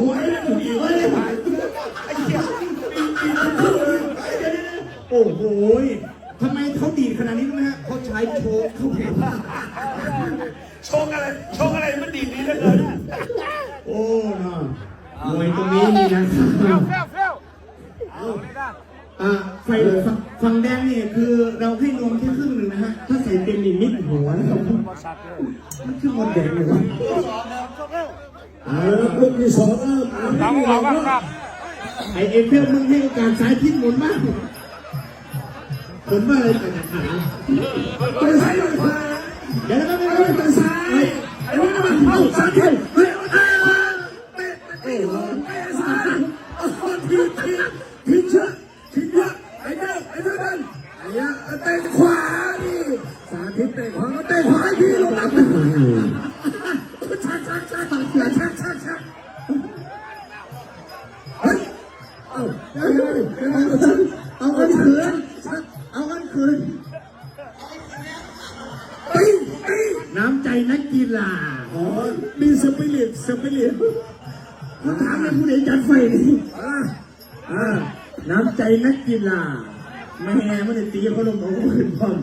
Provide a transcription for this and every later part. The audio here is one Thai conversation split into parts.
หัวเลยดีเว้ยโอ้โหทำไมเขาดีดขนาดนี้รู้ไหมฮะเขาใช้โชว์เข้าแขนโชงอะไรโชงอะไรมันดีดีเหลือเกินอะโอ้เนาะมวยตรงนี้นี่นะครับ เฟลเฟลเอาเลยนะ อ่าไฟฝั่งฝั่งแดงเนี่ยคือเราให้นวมแค่ครึ่งหนึ่งนะฮะ ถ้าใส่เต็มนี่มิดหัวนะครับบอลสักเลยมันคือหมดแดงเลยวะเอาละกลุ่มที่สองเริ่มตามของบ้างครับไอเอ็มเพียมึงให้โอกาสสายทิศหมุนมากผมว่าอะไรแต่ขาไปซ้ายไปขวาเดี๋ยวแล้วก็ไม่ไปรู้ไปซ้ายไอ้วันนั้นเอาซ้ายเฮ้ยเฮ้ยเตะเตะเตะเตะซ้ายโอ้โหทีทีทีเชื่อทีเย นอ้เนี้ยเตะขวานี่สาธิตเตะขวาก็เตะขวาทีลงน้ำชักชักชักชักชักชักชักเฮ้ยเอาเอาเอาเอาคืนเอากันคืนตีตีน้ำใจนักกีฬาอ๋อมีสปิริตสปิริตเขาถามในผู้ใดจัดไฟนี่อ่าอ่าน้ำใจนักกีฬา แม่ไม่ได้ตีเขาลงเขาก็ขึ้นพร้อม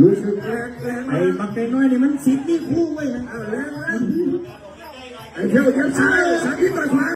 รู้สึกแรงแรงไอ้บักไก่น้อยนี่มันสิทธิ์นี่คู่ไว้นะเอาแรงแรงไอ้เที่ยวเที่ยวซ้ายสาธิตต่อยขวา